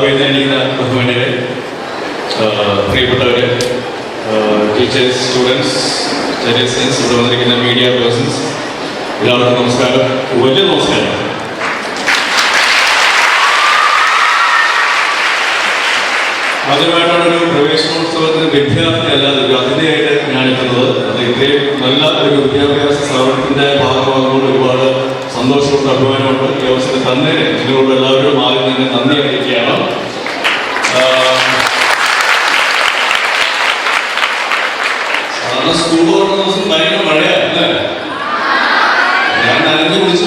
വേദനിക്കുന്ന ആ, പ്രിയപ്പെട്ടവരെ ടീച്ചേഴ്സ് സ്റ്റുഡൻസ് ചെറിയൻസ് ഇവിടെ വന്നിരിക്കുന്ന മീഡിയ പേഴ്സൺസ് എല്ലാവർക്കും നമസ്കാരം. വലിയ നമസ്കാരം. ആദ്യമായിട്ടാണ് ഒരു പ്രവേശനോത്സവത്തിന് വിദ്യാർത്ഥി അല്ലാതെ ഒരു അതിഥിയായിട്ട് ഞാൻ എത്തുന്നത്. അത് ഇത്രയും നല്ല ഒരു വിദ്യാഭ്യാസ സ്ഥാപനത്തിന്റെ ഭാഗമാകുമ്പോൾ ഒരുപാട് സന്തോഷമുണ്ട് അഭിമാനമുണ്ട് ഈ അവസരം തന്നെ നിങ്ങളോട് എല്ലാവരും ആദ്യം തന്നെ നന്ദി അറിയിക്കുകയാണ്. സാധാരണ സ്കൂൾ തുറന്ന ദിവസം ഭയങ്കര മഴയാണ് ഞാൻ നനഞ്ഞു കുളിച്ചു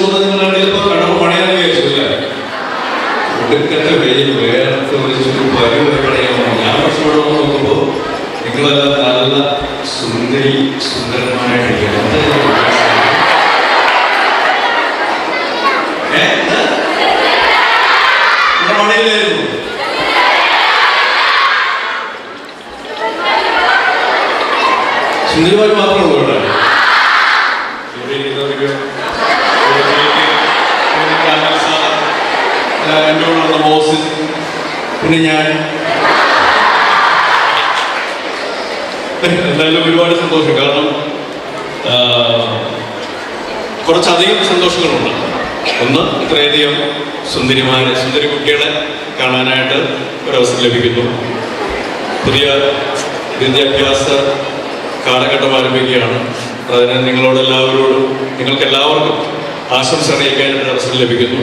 സാർ, മാത്രമേ എന്റെ കൂടെ ഉള്ള മോസിൻ പിന്നെ ഞാൻ. എന്തായാലും ഒരുപാട് സന്തോഷം. കാരണം കുറച്ചധികം സന്തോഷങ്ങളുണ്ട്. ഒന്ന് ഇത്രയധികം സുന്ദരിമാരെ സുന്ദരി കുട്ടികളെ കാണാനായിട്ട് ഒരവസരം ലഭിക്കുന്നു. പുതിയ വിദ്യാഭ്യാസ കാലഘട്ടം ആരംഭിക്കുകയാണ്. അതിന് നിങ്ങളോട് എല്ലാവരോടും നിങ്ങൾക്ക് എല്ലാവർക്കും ആശംസ അറിയിക്കാനായിട്ട് അവസരം ലഭിക്കുന്നു.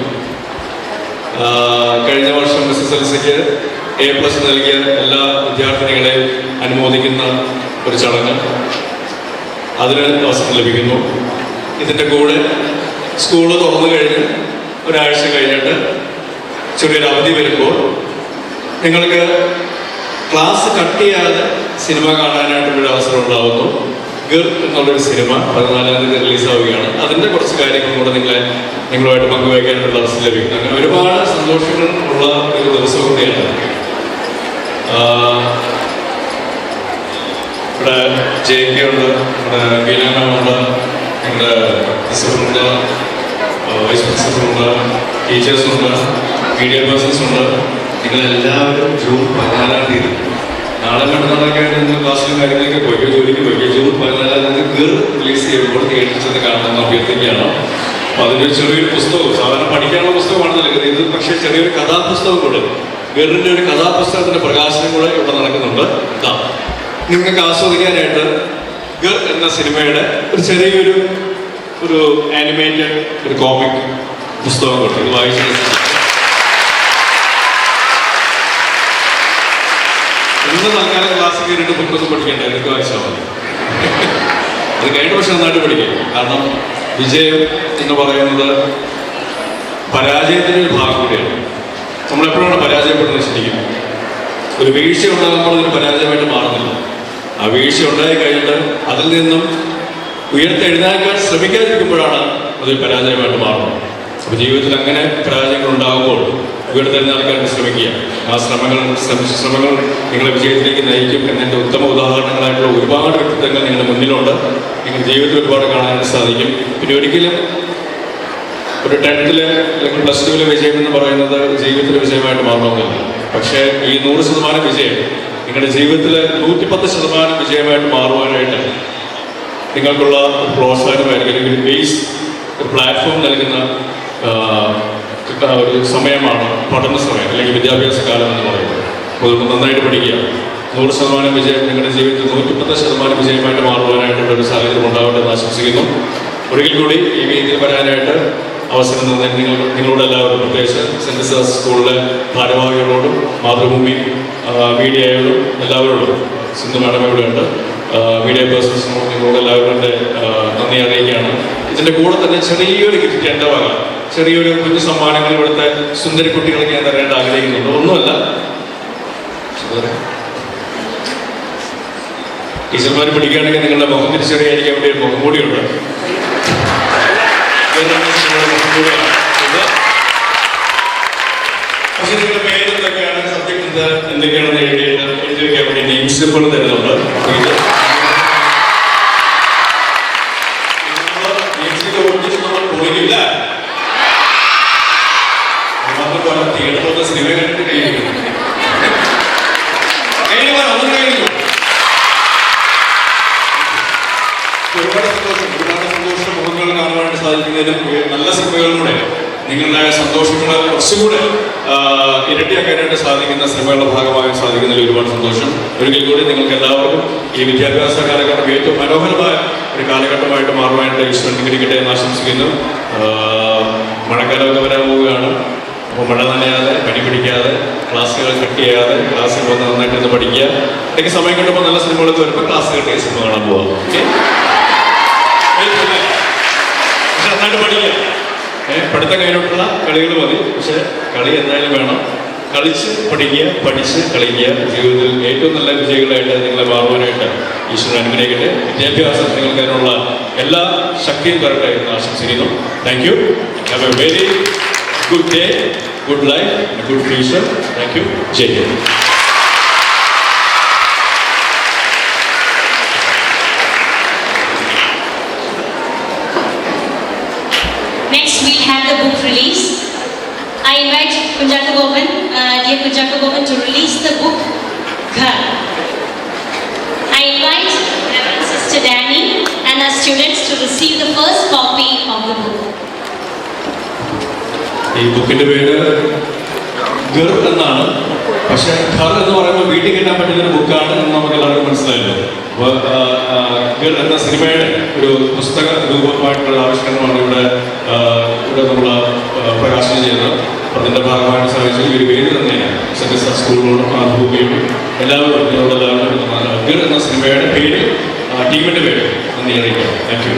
കഴിഞ്ഞ വർഷം എസ് എസ് എൽ സിക്ക് എ പ്ലസ് നൽകിയ എല്ലാ വിദ്യാർത്ഥിനികളെയും അനുമോദിക്കുന്ന ഒരു ചടങ്ങ് അതിന് അവസരം ലഭിക്കുന്നു. ഇതിന്റെ കൂടെ സ്കൂൾ തുറന്നു കഴിഞ്ഞ് ഒരാഴ്ച കഴിഞ്ഞിട്ട് ചെറിയൊരു അവധി വരുമ്പോൾ നിങ്ങൾക്ക് ക്ലാസ് കട്ട് ചെയ്യാതെ സിനിമ കാണാനായിട്ടുള്ളൊരു അവസരം ഉണ്ടാവുന്നു. ഗർ എന്നുള്ളൊരു സിനിമ പതിനാലാം തീയതി റിലീസാവുകയാണ്. അതിന്റെ കുറച്ച് കാര്യങ്ങൾ കൂടെ നിങ്ങളെ നിങ്ങളുമായിട്ട് പങ്കുവയ്ക്കാനുള്ള അവസരം ലഭിക്കുന്നു. അങ്ങനെ ഒരുപാട് സന്തോഷങ്ങൾ ഉള്ള ഒരു ദിവസം കൂടിയാണ്. ഇവിടെ ജെ കെ ഉണ്ട് ഇവിടെ വീനാമുണ്ട് ഇവിടെ പ്രിൻസിപ്പളുണ്ട് വൈസ് പ്രിൻസിപ്പളുണ്ട് ടീച്ചേഴ്സുണ്ട് മീഡിയ പേഴ്സൺസ് ഉണ്ട്. നിങ്ങളെല്ലാവരും ജൂൺ പതിനാലാം തീയതി. നാളെ മറ്റന്നാളൊക്കെ നിങ്ങൾ ക്ലാസ്സിലും കാര്യങ്ങളൊക്കെ പോയിക്കോ ജോലിക്ക് പോയിക്കോ. ജൂൺ പതിനാലാം തീയതി റിലീസ് ചെയ്യുമ്പോൾ തിയേറ്ററിൽ ചെന്ന് കാണണമെന്ന് അഭ്യർത്ഥിക്കുകയാണ്. അപ്പോൾ അതിന്റെ ചെറിയൊരു പുസ്തകം സാധാരണ പഠിക്കാനുള്ള പുസ്തകമാണ് നൽകുന്നത് ഇത് പക്ഷേ ചെറിയൊരു കഥാപുസ്തകം കൂടെ ഗറിന്റെ ഒരു കഥാപുസ്തകത്തിന്റെ പ്രകാശനം കൂടെ ഇവിടെ നടക്കുന്നുണ്ട്. ഇതാ നിങ്ങൾക്ക് ആസ്വദിക്കാനായിട്ട് ഗർ എന്ന സിനിമയുടെ ഒരു ചെറിയൊരു ഒരു ആനിമേറ്റഡ് ഒരു കോമിക് പുസ്തകം കൊണ്ട് വായിച്ചു തൽക്കാലം പുറത്തൊക്കെ പഠിക്കേണ്ട എനിക്ക് മതി. അത് കഴിഞ്ഞ പക്ഷെ നന്നായിട്ട് പഠിക്കും. കാരണം വിജയം എന്ന് പറയുന്നത് പരാജയത്തിന്റെ ഒരു ഭാഗം കൂടിയാണ്. നമ്മളെപ്പോഴാണ് പരാജയപ്പെടുന്നത് ശരിക്കും? ഒരു വീഴ്ച ഉണ്ടാകുമ്പോൾ അതിന് പരാജയമായിട്ട് മാറുന്നില്ല. ആ വീഴ്ച ഉണ്ടായി കഴിഞ്ഞിട്ട് അതിൽ നിന്നും ഉയർത്തെഴുന്നേൽക്കാൻ ശ്രമിക്കാതിരിക്കുമ്പോഴാണ് അതൊരു പരാജയമായിട്ട് മാറുന്നത്. അപ്പോൾ ജീവിതത്തിൽ അങ്ങനെ പരാജയങ്ങൾ ഉണ്ടാകുമ്പോൾ ഉയർത്തെഴുന്നേൽക്കാൻ ശ്രമിക്കുക. ആ ശ്രമങ്ങൾ ശ്രമ- ശ്രമങ്ങൾ നിങ്ങളെ വിജയത്തിലേക്ക് നയിക്കും. എന്നതിന്റെ ഉത്തമ ഉദാഹരണങ്ങളായിട്ടുള്ള ഒരുപാട് വ്യക്തിത്വങ്ങൾ നിങ്ങളുടെ മുന്നിലുണ്ട്. നിങ്ങൾ ജീവിതത്തിൽ ഒരുപാട് കാണാൻ സാധിക്കും. പിന്നെ ഒരിക്കലും ഒരു ടെൻത്തിൽ അല്ലെങ്കിൽ പ്ലസ് ടുവിലെ വിജയം എന്ന് പറയുന്നത് ജീവിതത്തിലെ വിജയമായിട്ട് മാറണമെന്നില്ല. പക്ഷേ ഈ നൂറ് ശതമാനം വിജയം നിങ്ങളുടെ ജീവിതത്തിലെ നൂറ്റിപ്പത്ത് ശതമാനം വിജയമായിട്ട് മാറുവാനായിട്ട് നിങ്ങൾക്കുള്ള പ്രോത്സാഹനമായിരിക്കും. അല്ലെങ്കിൽ ബേസ് പ്ലാറ്റ്ഫോം നൽകുന്ന കിട്ടുന്ന ഒരു സമയമാണ് പഠന സമയം അല്ലെങ്കിൽ വിദ്യാഭ്യാസ കാലം എന്ന് പറയുന്നത്. അതുകൊണ്ട് നന്നായിട്ട് പഠിക്കുക. നൂറ് ശതമാനം വിജയം നിങ്ങളുടെ ജീവിതത്തിൽ നൂറ്റിപ്പത്ത് ശതമാനം വിജയമായിട്ട് മാറുവാനായിട്ടുള്ള ഒരു സാഹചര്യം ഉണ്ടാവട്ടെ എന്ന് ആശംസിക്കുന്നു. ഒരിക്കൽ കൂടി ഈ വേദിയിൽ വരാനായിട്ട് അവസരം തന്നെ നിങ്ങൾ നിങ്ങളോട് എല്ലാവരും പ്രത്യേകിച്ച് സെന്റ് സാസ് സ്കൂളിലെ ഭാരവാഹികളോടും മാതൃഭൂമി മീഡിയയോടും എല്ലാവരോടും സിന്ധു മാഡം ഇവിടെയുണ്ട് മീഡിയ പേഴ്സൺസിനോട് നിങ്ങളോട് എല്ലാവരുടെ ആ, നന്ദി അറിയിക്കുകയാണ്. ഇതിന്റെ കൂടെ തന്നെ ചെറിയൊരു ഗിഫ്റ്റ് എന്റെ വക. ചെറിയൊരു കുഞ്ഞു സമ്മാനങ്ങൾ ഇവിടുത്തെ സുന്ദരി കുട്ടികൾക്ക് ഞാൻ തരേണ്ട ആഗ്രഹിക്കുന്നുണ്ട്. ഒന്നുമല്ല. ടീച്ചർമാർ പിടിക്കുകയാണെങ്കിൽ നിങ്ങളുടെ മുഖം തിരിച്ചറിയാതിരിക്കാൻ അവിടെ ഒരു മുഖം കൂടിയുണ്ട്. പക്ഷെ നിങ്ങളുടെ പേര് എന്തൊക്കെയാണ്? സത്യം എന്ത്? എന്തൊക്കെയാണെന്ന് എഴുതിയിട്ട് എഴുതി വെക്കാൻ വേണ്ടി നെയിംസ് സ്ലിപ്പുകൾ തരുന്നുണ്ട് അപ്പൊ ഇത് നെയിം സ്ലിപ്പ് ഒട്ടിച്ച് നമ്മൾ കൊടുക്കില്ല കാണാൻ പോലെ തിയേറ്ററിലൊക്കെ സിനിമ കണ്ടിട്ട് കഴിയുന്നു ഒന്നും കഴിയുന്നു ഒരുപാട് സന്തോഷം ഒരുപാട് സന്തോഷം മുഖങ്ങൾ കാണുവാനായിട്ട് സാധിക്കുന്നതിലും ഏ, നല്ല സിനിമകളിലൂടെ നിങ്ങളുടെ സന്തോഷങ്ങൾ കുറച്ചുകൂടെ ഇരട്ടിയാക്കാനായിട്ട് സാധിക്കുന്ന സിനിമകളുടെ ഭാഗമായി സാധിക്കുന്നതിൽ ഒരുപാട് സന്തോഷം. ഒരിക്കൽ കൂടി നിങ്ങൾക്ക് എല്ലാവർക്കും ഈ വിദ്യാഭ്യാസ കാലഘട്ടം ഏറ്റവും മനോഹരമായ ഒരു കാലഘട്ടമായിട്ട് മാറുവാനായിട്ട് ഈശ്വരൻ അനുഗ്രഹിക്കട്ടെ എന്ന് ആശംസിക്കുന്നു. മഴക്കാലമൊക്കെ വരാൻ പോവുകയാണ്. അപ്പോൾ മഴ നനയാതെ പനി പിടിക്കാതെ ക്ലാസ്സുകൾ കട്ട് ചെയ്യാതെ ക്ലാസ്സിൽ വന്ന് നന്നായിട്ട് ഇന്ന് പഠിക്കുക. ഇടയ്ക്ക് സമയം കിട്ടുമ്പോൾ നല്ല സിനിമകളൊക്കെ വരുമ്പോൾ ക്ലാസ് കെട്ടിയ സിനിമ കാണാൻ പോവാം ഓക്കെ നന്നായിട്ട് പഠിക്കുക. പഠിത്തം കഴിഞ്ഞിട്ടുള്ള കളികൾ മതി. പക്ഷെ കളി എന്തായാലും വേണം. കളിച്ച് പഠിക്കുക പഠിച്ച് കളിക്കുക. ജീവിതത്തിൽ ഏറ്റവും നല്ല വിജയികളായിട്ട് നിങ്ങളെ മാറുവാനായിട്ട് ഈശ്വരൻ അനുഗ്രഹിക്കട്ടെ. വിദ്യാഭ്യാസം നിങ്ങൾക്ക് അതിനുള്ള എല്ലാ ശക്തിയും തരട്ടെ എന്ന് ആശംസിക്കുന്നു. Thank you have a very good day good life good future thank you Jai Next, we have the book release. I invite Kunjaka Govan, uh, dear Kunjaka Govan, to release the book Ghar. I invite Reverend Sister Danny and our students to receive the first copy of the book. ഈ ബുക്കിന്റെ പേര് ഗർ എന്നാണ്. പക്ഷെ ഖർ എന്ന് പറയുമ്പോൾ വീട്ടിൽ കിട്ടാൻ പറ്റുന്ന ഒരു ബുക്കാണ് എന്ന് നമുക്ക് എല്ലാവർക്കും മനസ്സിലായല്ലോ. ഗർ എന്ന സിനിമയുടെ ഒരു പുസ്തക രൂപമായിട്ടുള്ള ആവിഷ്കരണമാണ് ഇവിടെ ഇവിടെ നമ്മൾ പ്രകാശനം അപ്പം അതിന്റെ ഭാഗമായിട്ട് സാധിച്ചു ഈ ഒരു പേര് തന്നെയാണ്. സത്യസ സ്കൂളിനോടും മാതൃഭൂമിയും എല്ലാവരും ഇതിനോട് എല്ലാവരും ഗർ എന്ന സിനിമയുടെ പേര് ടീമിന്റെ പേര് നന്ദി അറിയിക്കാം താങ്ക് യു